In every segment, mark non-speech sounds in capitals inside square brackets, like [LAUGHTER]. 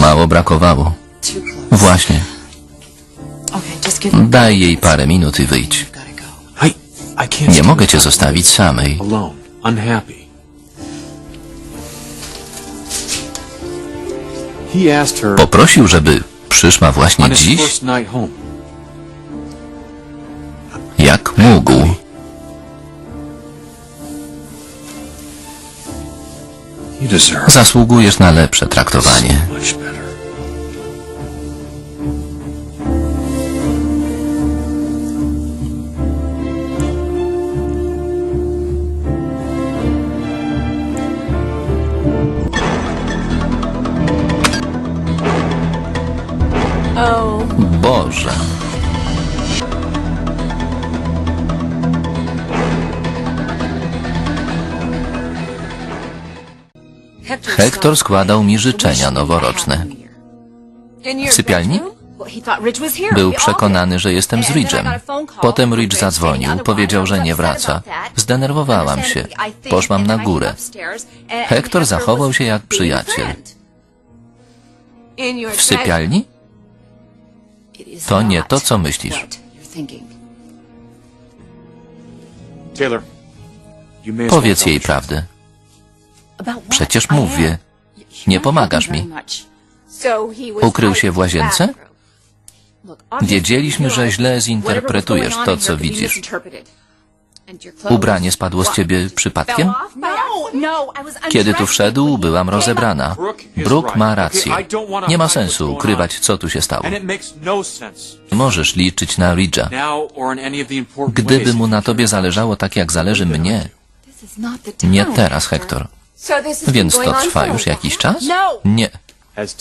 Mało brakowało. Właśnie. Daj jej parę minut i wyjdź. Nie mogę cię zostawić samej. Poprosił, żeby przyszła właśnie dziś? Jak mógł? Zasługujesz na lepsze traktowanie. much better. Boże. Hektor składał mi życzenia noworoczne. W sypialni? Był przekonany, że jestem z Ridge'em. Potem Ridge zadzwonił, powiedział, że nie wraca. Zdenerwowałam się. Poszłam na górę. Hektor zachował się jak przyjaciel. W sypialni? To nie to, co myślisz. Powiedz jej prawdę. Przecież mówię. Nie pomagasz mi. Ukrył się w łazience? Wiedzieliśmy, że źle zinterpretujesz to, co widzisz. Ubranie spadło z ciebie przypadkiem? Kiedy tu wszedł, byłam rozebrana. Brooke ma rację. Nie ma sensu ukrywać, co tu się stało. No. Możesz liczyć na Ridge'a. Gdyby mu na tobie zależało tak, jak zależy mnie, nie teraz, Hektor. Więc to trwa już jakiś czas? Nie.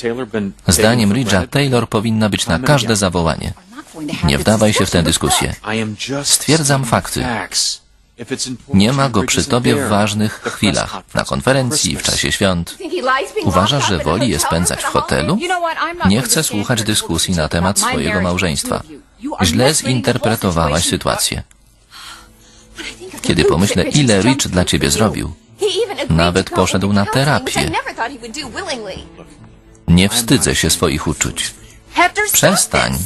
Taylor been Zdaniem Ridge'a? Taylor powinna być na każde zawołanie. Nie wdawaj się w tę dyskusję. Stwierdzam fakty. Nie ma go przy tobie w ważnych chwilach, na konferencji, w czasie świąt. Uważasz, że woli je spędzać w hotelu? Nie chcę słuchać dyskusji na temat swojego małżeństwa. Źle zinterpretowałaś sytuację. Kiedy pomyślę, ile Rich dla ciebie zrobił, Nawet poszedł na terapię. nie wstydzę się swoich uczuć. Przestań.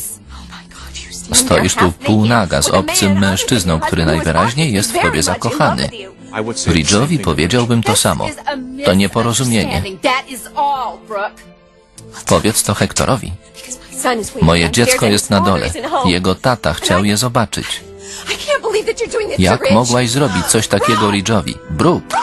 Stoisz tu półnaga z obcym mężczyzną, który najwyraźniej jest w tobie zakochany. I would say the same Ridge'owi thing. powiedziałbym to samo. To nieporozumienie. Powiedz to Hektorowi. Moje dziecko jest na dole. Jego tata chciał je zobaczyć. Jak mogłaś zrobić coś takiego [GASPS] Ridge'owi? Brooke,